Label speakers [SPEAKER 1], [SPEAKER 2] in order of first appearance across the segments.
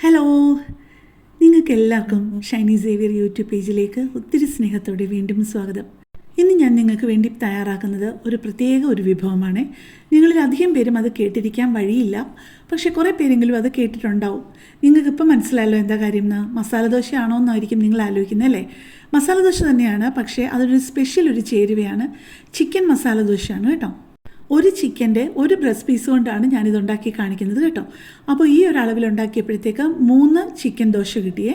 [SPEAKER 1] Hello നിങ്ങൾക്ക് എല്ലാവർക്കും Shiny Xavier YouTube പേജിലേക്ക് ഒത്തിരി സ്നേഹത്തോടെ വീണ്ടും സ്വാഗതം. ഇന്ന് ഞാൻ നിങ്ങൾക്ക് വേണ്ടി തയ്യാറാക്കുന്നത് ഒരു പ്രത്യേക ഒരു വിഭവമാണ്. നിങ്ങളിൽ അധികം പേരും അത് കേട്ടിരിക്കാൻ വഴിയില്ല. പക്ഷേ കുറേ പേരെങ്കിലും അത് കേട്ടിട്ടുണ്ടാവും. നിങ്ങൾക്ക് ഇപ്പം മനസ്സിലായല്ലോ എന്താ കാര്യം എന്ന്. മസാല ദോശയാണോ എന്നായിരിക്കും നിങ്ങൾ ആലോചിക്കുന്നത് അല്ലേ? മസാല ദോശ തന്നെയാണ്. പക്ഷേ അതൊരു സ്പെഷ്യൽ ഒരു ചേരുവയാണ്. ചിക്കൻ മസാല ദോശയാണ് കേട്ടോ. ഒരു ചിക്കന്റെ ഒരു ബ്രസ്റ്റ് പീസ് കൊണ്ടാണ് ഞാനിത് ഉണ്ടാക്കി കാണിക്കുന്നത് കേട്ടോ. അപ്പോൾ ഈ ഒരു അളവിൽ ഉണ്ടാക്കിയപ്പോഴത്തേക്ക് മൂന്ന് ചിക്കൻ ദോശ കിട്ടിയേ.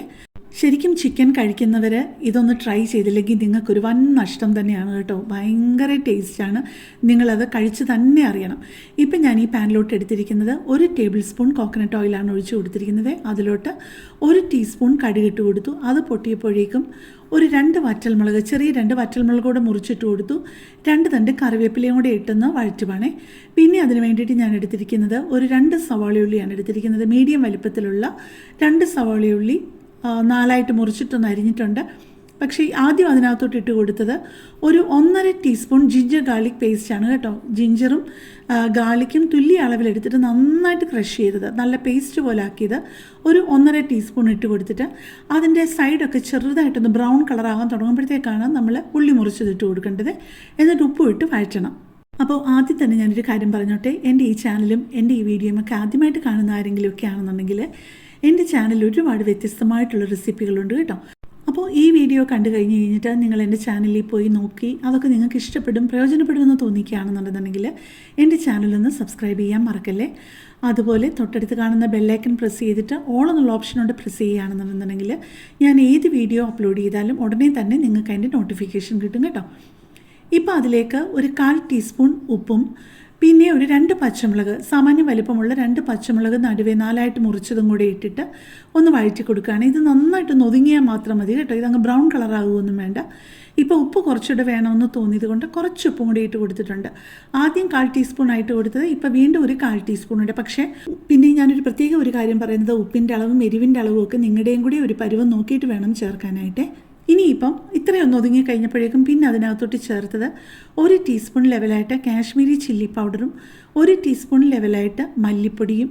[SPEAKER 1] ശരിക്കും ചിക്കൻ കഴിക്കുന്നവർ ഇതൊന്ന് ട്രൈ ചെയ്തില്ലെങ്കിൽ നിങ്ങൾക്കൊരു വൻ നഷ്ടം തന്നെയാണ് കേട്ടോ. ഭയങ്കര ടേസ്റ്റാണ് നിങ്ങളത് കഴിച്ച് തന്നെ അറിയണം. ഇപ്പം ഞാൻ ഈ പാനിലോട്ട് എടുത്തിരിക്കുന്നത് ഒരു ടേബിൾ സ്പൂൺ കോക്കനട്ട് ഓയിലാണ് ഒഴിച്ച് കൊടുത്തിരിക്കുന്നത്. അതിലോട്ട് ഒരു ടീസ്പൂൺ കടുകിട്ട് കൊടുത്തു. അത് പൊട്ടിയപ്പോഴേക്കും ഒരു രണ്ട് വറ്റൽമുളക് ചെറിയ രണ്ട് വറ്റൽമുളക് കൂടെ മുറിച്ചിട്ട് കൊടുത്തു. രണ്ട് തണ്ട് കറിവേപ്പിലയും കൂടെ ഇട്ടെന്ന് വഴറ്റുവാണേ. പിന്നെ അതിന് വേണ്ടിയിട്ട് ഞാൻ എടുത്തിരിക്കുന്നത് ഒരു രണ്ട് സവാളയുള്ളിയാണ് എടുത്തിരിക്കുന്നത്. മീഡിയം വലിപ്പത്തിലുള്ള രണ്ട് സവാളയുള്ളി നാലായിട്ട് മുറിച്ചിട്ടൊന്ന് അരിഞ്ഞിട്ടുണ്ട്. പക്ഷേ ആദ്യം അതിനകത്തോട്ട് ഇട്ട് കൊടുത്തത് ഒരു ഒന്നര ടീസ്പൂൺ ജിഞ്ചർ ഗാർലിക് പേസ്റ്റാണ് കേട്ടോ. ജിഞ്ചറും ഗാർലിക്കും തുല്യ അളവിലെടുത്തിട്ട് നന്നായിട്ട് ക്രഷ് ചെയ്തത്. നല്ല പേസ്റ്റ് പോലെ ആക്കിയത്. ഒരു ഒന്നര ടീസ്പൂൺ ഇട്ട് കൊടുത്തിട്ട് അതിന്റെ സൈഡൊക്കെ ചെറുതായിട്ടൊന്ന് ബ്രൗൺ കളറാകാൻ തുടങ്ങുമ്പോഴത്തേക്കാണ് നമ്മൾ ഉള്ളി മുറിച്ചത് ഇട്ട് കൊടുക്കേണ്ടത്. എന്നിട്ട് ഉപ്പും ഇട്ട് വഴറ്റണം. അപ്പോൾ ആദ്യം തന്നെ ഞാനൊരു കാര്യം പറഞ്ഞോട്ടെ. എന്റെ ഈ ചാനലും എന്റെ ഈ വീഡിയോയും ഒക്കെ ആദ്യമായിട്ട് കാണുന്ന ആരെങ്കിലുമൊക്കെ ആണെന്നുണ്ടെങ്കിൽ എന്റെ ചാനലിൽ ഒരുപാട് വ്യത്യസ്തമായിട്ടുള്ള റെസിപ്പികളുണ്ട് കേട്ടോ. അപ്പോൾ ഈ വീഡിയോ കണ്ടു കഴിഞ്ഞ് കഴിഞ്ഞിട്ട് നിങ്ങൾ എന്റെ ചാനലിൽ പോയി നോക്കി അതൊക്കെ നിങ്ങൾക്ക് ഇഷ്ടപ്പെടും പ്രയോജനപ്പെടുമെന്ന് തോന്നിക്കുകയാണെന്നുണ്ടെന്നുണ്ടെങ്കിൽ എന്റെ ചാനലൊന്ന് സബ്സ്ക്രൈബ് ചെയ്യാൻ മറക്കല്ലേ? അതുപോലെ തൊട്ടടുത്ത് കാണുന്ന ബെല്ലൈക്കൺ പ്രസ് ചെയ്തിട്ട് ഓൾ എന്നുള്ള ഓപ്ഷനോട് പ്രസ് ചെയ്യുകയാണെന്നുണ്ടെന്നുണ്ടെങ്കിൽ ഞാൻ ഏത് വീഡിയോ അപ്ലോഡ് ചെയ്താലും ഉടനെ തന്നെ നിങ്ങൾക്ക് അതിന്റെ നോട്ടിഫിക്കേഷൻ കിട്ടും കേട്ടോ. ഇപ്പോൾ അതിലേക്ക് ഒരു കാൽ ടീസ്പൂൺ ഉപ്പും പിന്നെ ഒരു രണ്ട് പച്ചമുളക് സാമാന്യ വലിപ്പമുള്ള രണ്ട് പച്ചമുളക് നടുവേ നാലായിട്ട് മുറിച്ചതും കൂടി ഇട്ടിട്ട് ഒന്ന് വഴറ്റി കൊടുക്കുകയാണ്. ഇത് നന്നായിട്ട് ഒതുങ്ങിയാൽ മാത്രം മതി കേട്ടോ. ഇതങ്ങ് ബ്രൗൺ കളറാകുമൊന്നും വേണ്ട. ഇപ്പോൾ ഉപ്പ് കുറച്ചുകൂടെ വേണമെന്ന് തോന്നിയത് കൊണ്ട് കുറച്ച് ഉപ്പും കൂടി ഇട്ട് കൊടുത്തിട്ടുണ്ട്. ആദ്യം കാൽ ടീസ്പൂൺ ആയിട്ട് കൊടുത്തത് ഇപ്പോൾ വീണ്ടും ഒരു കാൽ ടീസ്പൂൺ ഉണ്ട്. പക്ഷേ പിന്നെ ഞാനൊരു പ്രത്യേക ഒരു കാര്യം പറയുന്നത് ഉപ്പിന്റെ അളവും എരിവിന്റെ അളവും ഒക്കെ നിങ്ങളുടെയും കൂടി ഒരു പരുവം നോക്കിയിട്ട് വേണം ചേർക്കാനായിട്ട്. ഇനിയിപ്പം ഇത്രയൊന്ന് ഒതുങ്ങി കഴിഞ്ഞപ്പോഴേക്കും പിന്നെ അതിനകത്തോട്ട് ചേർത്തത് ഒരു ടീസ്പൂൺ ലെവലായിട്ട് കാശ്മീരി ചില്ലി പൗഡറും ഒരു ടീസ്പൂൺ ലെവലായിട്ട് മല്ലിപ്പൊടിയും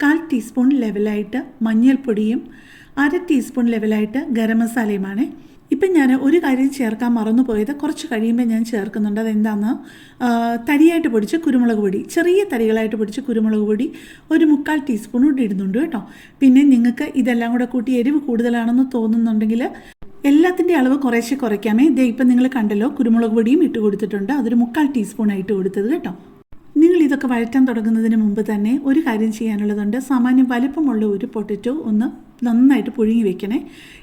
[SPEAKER 1] കാൽ ടീസ്പൂൺ ലെവലായിട്ട് മഞ്ഞൾപ്പൊടിയും അര ടീസ്പൂൺ ലെവലായിട്ട് ഗരം മസാലയുമാണ്. ഇപ്പം ഞാൻ ഒരു കാര്യം ചേർക്കാൻ മറന്നു പോയത് കുറച്ച് കഴിയുമ്പോൾ ഞാൻ ചേർക്കുന്നുണ്ട്. അതെന്താണെന്ന് തരിയായിട്ട് പൊടിച്ച് കുരുമുളക് പൊടി. ചെറിയ തരികളായിട്ട് പൊടിച്ച് കുരുമുളക് പൊടി ഒരു മുക്കാൽ ടീസ്പൂൺ കൂടി ഇടുന്നുണ്ട് കേട്ടോ. പിന്നെ നിങ്ങൾക്ക് ഇതെല്ലാം കൂടെ കൂട്ടി എരിവ് കൂടുതലാണെന്ന് തോന്നുന്നുണ്ടെങ്കിൽ എല്ലാത്തിന്റെ അളവ് കുറേശ്ശെ കുറയ്ക്കാമേ. ഇതേ ഇപ്പം നിങ്ങൾ കണ്ടല്ലോ കുരുമുളക് പൊടിയും ഇട്ട് കൊടുത്തിട്ടുണ്ട്. അതൊരു മുക്കാൽ ടീസ്പൂൺ ആയിട്ട് കൊടുത്തത് കേട്ടോ. നിങ്ങൾ ഇതൊക്കെ വഴറ്റാൻ തുടങ്ങുന്നതിന് മുമ്പ് തന്നെ ഒരു കാര്യം ചെയ്യാനുള്ളതുണ്ട്. സാമാന്യം വലിപ്പമുള്ള ഒരു പൊട്ടറ്റോ ഒന്ന് നന്നായിട്ട് പുഴുങ്ങി വെക്കണേ.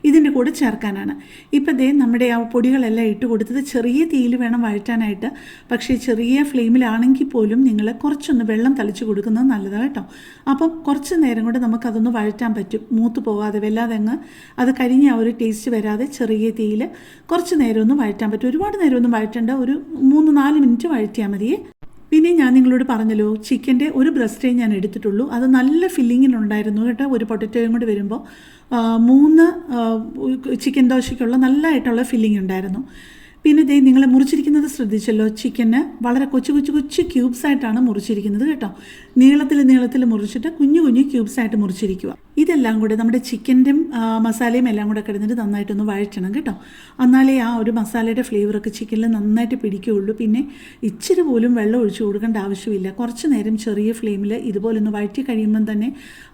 [SPEAKER 1] ഇതിന്റെ കൂടെ ചേർക്കാനാണ്. ഇപ്പം ദേ നമ്മുടെ ആ പൊടികളെല്ലാം ഇട്ട് കൊടുത്തത് ചെറിയ തീയിൽ വേണം വഴറ്റാനായിട്ട്. പക്ഷേ ചെറിയ ഫ്ലെയിമിലാണെങ്കിൽ പോലും നിങ്ങൾ കുറച്ചൊന്ന് വെള്ളം തളിച്ച് കൊടുക്കുന്നത് നല്ലതാണ് കേട്ടോ. അപ്പം കുറച്ച് നേരം കൊണ്ട് നമുക്കതൊന്ന് വഴറ്റാൻ പറ്റും. മൂത്ത് പോകാതെ വല്ലാതെ അങ്ങ് അത് കരിഞ്ഞ ആ ഒരു ടേസ്റ്റ് വരാതെ ചെറിയ തീയിൽ കുറച്ച് നേരം ഒന്ന് വഴറ്റാൻ പറ്റും. ഒരുപാട് നേരം ഒന്നും വഴറ്റേണ്ട. ഒരു മൂന്ന് നാല് മിനിറ്റ് വഴറ്റിയാൽ മതിയേ. പിന്നെ ഞാൻ നിങ്ങളോട് പറഞ്ഞല്ലോ ചിക്കന്റെ ഒരു ബ്രസ്റ്റേ ഞാൻ എടുത്തിട്ടുള്ളൂ. അത് നല്ല ഫില്ലിങ്ങിനുണ്ടായിരുന്നു കേട്ടോ ഒരു പൊട്ടറ്റോയും കൂടി വരുമ്പോൾ. മൂന്ന് ചിക്കൻ ദോശയ്ക്കുള്ള നല്ലതായിട്ടുള്ള ഫില്ലിംഗ് ഉണ്ടായിരുന്നു. പിന്നെ ദേ നിങ്ങൾ മുറിച്ചിരിക്കുന്നത് ശ്രദ്ധിച്ചല്ലോ ചിക്കന് വളരെ കൊച്ചു കൊച്ചു കൊച്ചു ക്യൂബ്സ് ആയിട്ടാണ് മുറിച്ചിരിക്കുന്നത് കേട്ടോ. നീളത്തിൽ നീളത്തിൽ മുറിച്ചിട്ട് കുഞ്ഞു കുഞ്ഞു ക്യൂബ്സ് ആയിട്ട് മുറിച്ചിരിക്കുക. ഇതെല്ലാം കൂടെ നമ്മുടെ ചിക്കന്റെയും മസാലയും എല്ലാം കൂടെ കിടന്നിട്ട് നന്നായിട്ടൊന്ന് വഴറ്റണം കേട്ടോ. എന്നാലേ ആ ഒരു മസാലയുടെ ഫ്ലേവറൊക്കെ ചിക്കനിൽ നന്നായിട്ട് പിടിക്കുകയുള്ളൂ. പിന്നെ ഇച്ചിരി പോലും വെള്ളം ഒഴിച്ചു കൊടുക്കേണ്ട ആവശ്യമില്ല. കുറച്ച് നേരം ചെറിയ ഫ്ലെയിമിൽ ഇതുപോലെ ഒന്ന് വഴറ്റി കഴിയുമ്പം തന്നെ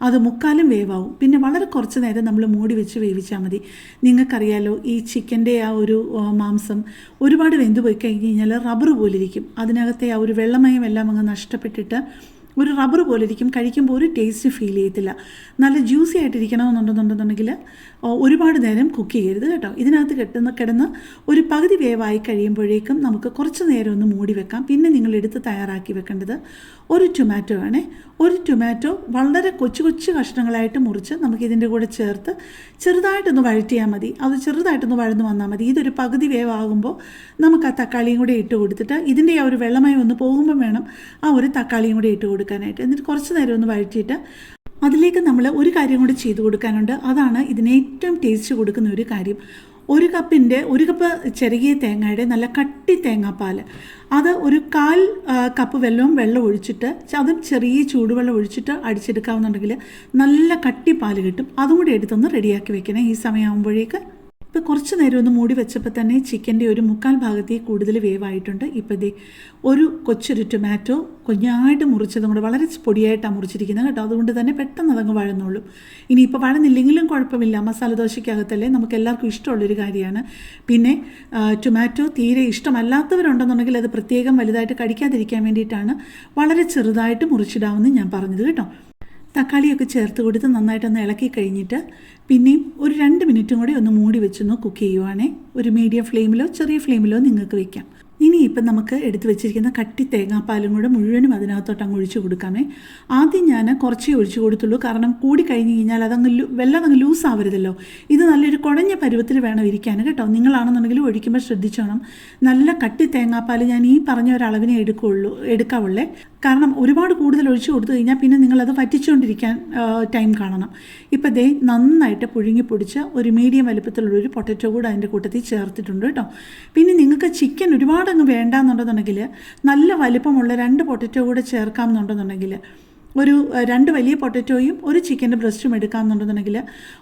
[SPEAKER 1] അത് മുക്കാലും വേവാവും. പിന്നെ വളരെ കുറച്ച് നേരം നമ്മൾ മൂടി വെച്ച് വേവിച്ചാൽ മതി. നിങ്ങൾക്കറിയാലോ ഈ ചിക്കന്റെ ആ ഒരു മാംസം ഒരുപാട് വെന്തു പോയി കഴിഞ്ഞ് കഴിഞ്ഞാൽ റബ്ബർ പോലിരിക്കും. അതിനകത്തെ ആ ഒരു വെള്ളമയം എല്ലാം അങ്ങ് നഷ്ടപ്പെട്ടിട്ട് ഒരു റബ്ബർ പോലെ ഇരിക്കും കഴിക്കുമ്പോൾ ഒരു ടേസ്റ്റ് ഫീൽ ചെയ്യത്തില്ല. നല്ല ജ്യൂസി ആയിട്ടിരിക്കണമെന്നുണ്ടെന്നുണ്ടെന്നുണ്ടെങ്കിൽ ഒരുപാട് നേരം കുക്ക് ചെയ്യരുത് കേട്ടോ. ഇതിനകത്ത് കിട്ടുന്ന കിടന്ന് ഒരു പകുതി വേവായി കഴിയുമ്പോഴേക്കും നമുക്ക് കുറച്ച് നേരം ഒന്ന് മൂടി വെക്കാം. പിന്നെ നിങ്ങൾ എടുത്ത് തയ്യാറാക്കി വെക്കേണ്ടത് ഒരു ടൊമാറ്റോ ആണേ. ഒരു ടൊമാറ്റോ വളരെ കൊച്ചു കൊച്ചു കഷ്ണങ്ങളായിട്ട് മുറിച്ച് നമുക്ക് ഇതിന്റെ കൂടെ ചേർത്ത് ചെറുതായിട്ടൊന്ന് വഴറ്റിയാൽ മതി. അത് ചെറുതായിട്ടൊന്ന് വഴന്ന് വന്നാൽ മതി. ഇതൊരു പകുതി വേവാകുമ്പോൾ നമുക്ക് ആ തക്കാളിയും കൂടെ ഇട്ട് കൊടുത്തിട്ട് ഇതിന്റെ ആ ഒരു വെള്ളമായി ഒന്ന് പോകുമ്പോൾ വേണം ആ ഒരു തക്കാളിയും കൂടെ ഇട്ട് കൊടുക്കാനായിട്ട്. എന്നിട്ട് കുറച്ച് നേരം ഒന്ന് വഴറ്റിയിട്ട് അതിലേക്ക് നമ്മൾ ഒരു കാര്യം കൂടി ചെയ്തു കൊടുക്കാനുണ്ട്. അതാണ് ഇതിന് ഏറ്റവും ടേസ്റ്റ് കൊടുക്കുന്ന ഒരു കാര്യം. ഒരു കപ്പിന്റെ ഒരു കപ്പ് ചെറുകിയ തേങ്ങയുടെ നല്ല കട്ടി തേങ്ങാപ്പാൽ അത് ഒരു കാൽ കപ്പ് വെള്ളവും വെള്ളം ഒഴിച്ചിട്ട് അതും ചെറിയ ചൂടുവെള്ളം ഒഴിച്ചിട്ട് അടിച്ചെടുക്കാവുന്നുണ്ടെങ്കിൽ നല്ല കട്ടി പാൽ കിട്ടും. അതും കൂടി എടുത്തൊന്ന് റെഡിയാക്കി വെക്കണേ ഈ സമയമാകുമ്പോഴേക്ക്. ഇപ്പോൾ കുറച്ച് നേരം ഒന്ന് മൂടി വെച്ചപ്പോൾ തന്നെ ചിക്കന്റെ ഒരു മുക്കാൽ ഭാഗത്തേക്ക് കൂടുതൽ വേവായിട്ടുണ്ട്. ഇപ്പോൾ ദേ ഒരു കൊച്ചൊരു ടൊമാറ്റോ കുഞ്ഞായിട്ട് മുറിച്ചതും കൂടെ വളരെ പൊടിയായിട്ടാണ് മുറിച്ചിരിക്കുന്നത് കേട്ടോ. അതുകൊണ്ട് തന്നെ പെട്ടെന്ന് അതങ്ങ് വഴന്നുള്ളൂ ഇനിയിപ്പോൾ വഴന്നില്ലെങ്കിലും കുഴപ്പമില്ല. മസാല ദോശയ്ക്കകത്തല്ലേ നമുക്ക് എല്ലാവർക്കും ഇഷ്ടമുള്ളൊരു കാര്യമാണ്. പിന്നെ ടൊമാറ്റോ തീരെ ഇഷ്ടമല്ലാത്തവരുണ്ടെന്നുണ്ടെങ്കിൽ അത് പ്രത്യേകം വലുതായിട്ട് കടിക്കാതിരിക്കാൻ വേണ്ടിയിട്ടാണ് വളരെ ചെറുതായിട്ട് മുറിച്ചിടാമെന്ന് ഞാൻ പറഞ്ഞത് കേട്ടോ. തക്കാളിയൊക്കെ ചേർത്ത് കൊടുത്ത് നന്നായിട്ടൊന്ന് ഇളക്കി കഴിഞ്ഞിട്ട് പിന്നെയും ഒരു രണ്ട് മിനിറ്റും കൂടി ഒന്ന് മൂടി വെച്ചൊന്ന് കുക്ക് ചെയ്യുവാണേ. ഒരു മീഡിയം ഫ്ലെയിമിലോ ചെറിയ ഫ്ലെയിമിലോ നിങ്ങൾക്ക് വെക്കാം. ഇനി ഇപ്പം നമുക്ക് എടുത്തു വെച്ചിരിക്കുന്ന കട്ടി തേങ്ങാപ്പാലും കൂടെ മുഴുവനും അതിനകത്തോട്ട് അങ്ങ് ഒഴിച്ചു കൊടുക്കാമേ. ആദ്യം ഞാൻ കുറച്ചേ ഒഴിച്ചു കൊടുത്തുള്ളൂ. കാരണം കൂടി കഴിഞ്ഞ് കഴിഞ്ഞാൽ അതങ്ങ് ലൂ- വെള്ളം അങ്ങ് ലൂസ് ആവരുതല്ലോ. ഇത് നല്ലൊരു കുഴഞ്ഞ പരുവത്തിൽ വേണം ഇരിക്കാൻ കേട്ടോ. നിങ്ങളാണെന്നുണ്ടെങ്കിൽ ഒഴിക്കുമ്പോൾ ശ്രദ്ധിച്ചോണം. നല്ല കട്ടി തേങ്ങാപ്പാൽ ഞാൻ ഈ പറഞ്ഞ ഒരളവിനെ എടുക്കുകയുള്ളൂ എടുക്കാവുള്ളേ. കാരണം ഒരുപാട് കൂടുതൽ ഒഴിച്ചു കൊടുത്തു കഴിഞ്ഞാൽ പിന്നെ നിങ്ങളത് വറ്റിച്ചുകൊണ്ടിരിക്കാൻ ടൈം കാണണം. ഇപ്പം ദേ നന്നായിട്ട് പുഴുങ്ങി പൊടിച്ച് ഒരു മീഡിയം വലുപ്പത്തിലുള്ള ഒരു പൊട്ടറ്റോ കൂടെ അതിന്റെ കൂട്ടത്തിൽ ചേർത്തിട്ടുണ്ട് കേട്ടോ. പിന്നെ നിങ്ങൾക്ക് ചിക്കൻ ഒരുപാട് അങ്ങ് വേണ്ടാന്നുണ്ടെന്നുണ്ടെങ്കിൽ നല്ല വലിപ്പമുള്ള രണ്ട് പൊട്ടറ്റോ കൂടെ ചേർക്കാമെന്നുണ്ടെന്നുണ്ടെങ്കിൽ ഒരു രണ്ട് വലിയ പൊട്ടറ്റോയും ഒരു ചിക്കന്റെ ബ്രസ്റ്റും എടുക്കാമെന്നുണ്ടെന്നുണ്ടെങ്കിൽ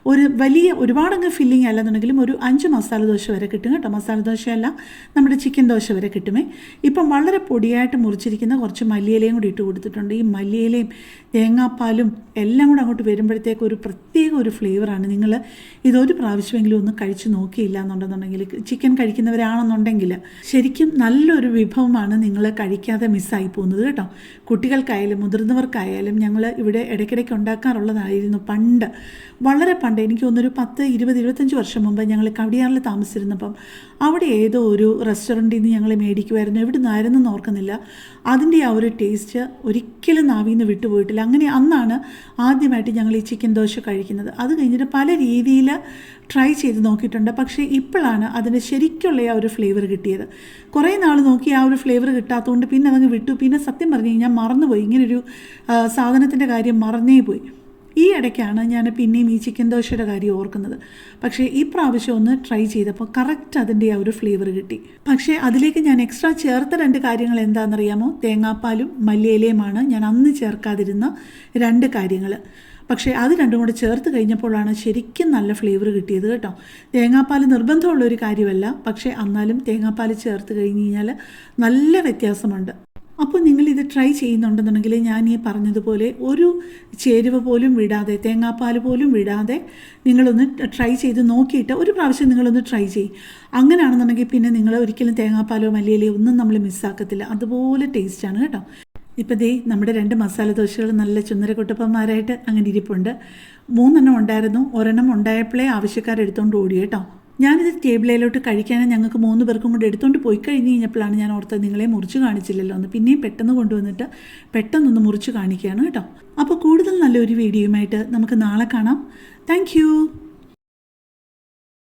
[SPEAKER 1] ഒരു വലിയ ഒരുപാടങ്ങ് ഫില്ലിംഗ് അല്ലെന്നുണ്ടെങ്കിലും ഒരു അഞ്ച് മസാല ദോശ വരെ കിട്ടും കേട്ടോ. മസാല ദോശയല്ല നമ്മുടെ ചിക്കൻ ദോശ വരെ കിട്ടുമേ. ഇപ്പം വളരെ പൊടിയായിട്ട് മുറിച്ചിരിക്കുന്ന കുറച്ച് മല്ലിയിലയും കൂടി ഇട്ട് കൊടുത്തിട്ടുണ്ട്. ഈ മല്ലിയിലയും തേങ്ങാപ്പാലും എല്ലാം കൂടെ അങ്ങോട്ട് വരുമ്പോഴത്തേക്ക് ഒരു പ്രത്യേക ഒരു ഫ്ലേവറാണ് നിങ്ങൾ ഇതൊരു പ്രാവശ്യമെങ്കിലും ഒന്ന് കഴിച്ച് നോക്കിയില്ല എന്നുണ്ടെന്നുണ്ടെങ്കിൽ ചിക്കൻ കഴിക്കുന്നവരാണെന്നുണ്ടെങ്കിൽ ശരിക്കും നല്ലൊരു വിഭവമാണ് നിങ്ങൾ കഴിക്കാതെ മിസ്സായി പോകുന്നത് കേട്ടോ. കുട്ടികൾക്കായാലും മുതിർന്നവർക്കായാലും ഞങ്ങൾ ഇവിടെ ഇടയ്ക്കിടയ്ക്ക് ഉണ്ടാക്കാറുള്ളതായിരുന്നു പണ്ട്. വളരെ പണ്ട്. എനിക്ക് തോന്നുന്നൊരു പത്ത് ഇരുപത് ഇരുപത്തഞ്ച് വർഷം മുമ്പ് ഞങ്ങൾ കവടിയാറിൽ താമസിച്ചിരുന്നപ്പം അവിടെ ഏതോ ഒരു റെസ്റ്റോറന്റിൽ നിന്ന് ഞങ്ങൾ മേടിക്കുമായിരുന്നു. എവിടെ നിന്നായിരുന്നു ഓർക്കുന്നില്ല. അതിന്റെ ആ ഒരു ടേസ്റ്റ് ഒരിക്കലും നാവിൽ നിന്ന് വിട്ടുപോയിട്ടില്ല. അങ്ങനെ അന്നാണ് ആദ്യമായിട്ട് ഞങ്ങൾ ഈ ചിക്കൻ ദോശ കഴിക്കുന്നത്. അത് കഴിഞ്ഞിട്ട് പല രീതിയിൽ ട്രൈ ചെയ്ത് നോക്കിയിട്ടുണ്ട്. പക്ഷേ ഇപ്പോഴാണ് അതിന്റെ ശരിക്കുള്ള ആ ഒരു ഫ്ലേവർ കിട്ടിയത്. കുറേ നാൾ നോക്കി ആ ഒരു ഫ്ലേവർ കിട്ടാത്തതുകൊണ്ട് പിന്നെ അതങ്ങ് വിട്ടു. പിന്നെ സത്യം പറഞ്ഞു കഴിഞ്ഞാൽ മറന്നുപോയി. ഇങ്ങനൊരു സാധനത്തിന്റെ കാര്യം മറന്നേ പോയി. ഈ ഇടയ്ക്കാണ് ഞാൻ പിന്നെയും ഈ ചിക്കൻ ദോശയുടെ കാര്യം ഓർക്കുന്നത്. പക്ഷേ ഈ പ്രാവശ്യം ഒന്ന് ട്രൈ ചെയ്തപ്പോൾ കറക്റ്റ് അതിന്റെ ആ ഒരു ഫ്ലേവർ കിട്ടി. പക്ഷേ അതിലേക്ക് ഞാൻ എക്സ്ട്രാ ചേർത്ത രണ്ട് കാര്യങ്ങൾ എന്താണെന്നറിയാമോ? തേങ്ങാപ്പാലും മല്ലിയിലയുമാണ് ഞാൻ അന്ന് ചേർക്കാതിരുന്ന രണ്ട് കാര്യങ്ങൾ. പക്ഷേ അത് രണ്ടും കൂടെ ചേർത്ത് കഴിഞ്ഞപ്പോഴാണ് ശരിക്കും നല്ല ഫ്ലേവർ കിട്ടിയത് കേട്ടോ. തേങ്ങാപ്പാൽ നിർബന്ധമുള്ള ഒരു കാര്യമല്ല. പക്ഷേ എന്നാലും തേങ്ങാപ്പാൽ ചേർത്ത് കഴിഞ്ഞ് കഴിഞ്ഞാൽ നല്ല വ്യത്യാസമുണ്ട്. അപ്പോൾ നിങ്ങൾ ഇത് ട്രൈ ചെയ്യുന്നുണ്ടെന്നുണ്ടെങ്കിൽ ഞാൻ ഈ പറഞ്ഞതുപോലെ ഒരു ചേരുവ പോലും വിടാതെ തേങ്ങാപ്പാൽ പോലും വിടാതെ നിങ്ങളൊന്ന് ട്രൈ ചെയ്ത് നോക്കിയിട്ട് ഒരു പ്രാവശ്യം നിങ്ങളൊന്ന് ട്രൈ ചെയ്യും. അങ്ങനെയാണെന്നുണ്ടെങ്കിൽ പിന്നെ നിങ്ങൾ ഒരിക്കലും തേങ്ങാപ്പാലോ മല്ലിയിലയോ ഒന്നും നമ്മൾ മിസ്സാക്കത്തില്ല അതുപോലെ ടേസ്റ്റാണ് കേട്ടോ. ഇപ്പം ദേ നമ്മുടെ രണ്ട് മസാല ദോശകൾ നല്ല ചുന്നരക്കുട്ടപ്പന്മാരായിട്ട് അങ്ങനെ ഇരിപ്പുണ്ട്. മൂന്നെണ്ണം ഉണ്ടായിരുന്നു. ഒരെണ്ണം ഉണ്ടായപ്പോഴേ ആവശ്യക്കാരെടുത്തോണ്ട് ഓടി കേട്ടോ. ഞാനിത് ടേബിളിലോട്ട് കഴിക്കാനും ഞങ്ങൾക്ക് മൂന്ന് പേർക്കും കൂടി എടുത്തുകൊണ്ട് പോയി കഴിഞ്ഞ് കഴിഞ്ഞപ്പോഴാണ് ഞാൻ ഓർത്തത് നിങ്ങളെ മുറിച്ച് കാണിച്ചില്ലല്ലോ എന്ന്. പിന്നെയും പെട്ടെന്ന് കൊണ്ടുവന്നിട്ട് പെട്ടെന്നൊന്ന് മുറിച്ച് കാണിക്കുകയാണ് കേട്ടോ. അപ്പോൾ കൂടുതൽ നല്ലൊരു വീഡിയോയുമായിട്ട് നമുക്ക് നാളെ കാണാം. താങ്ക്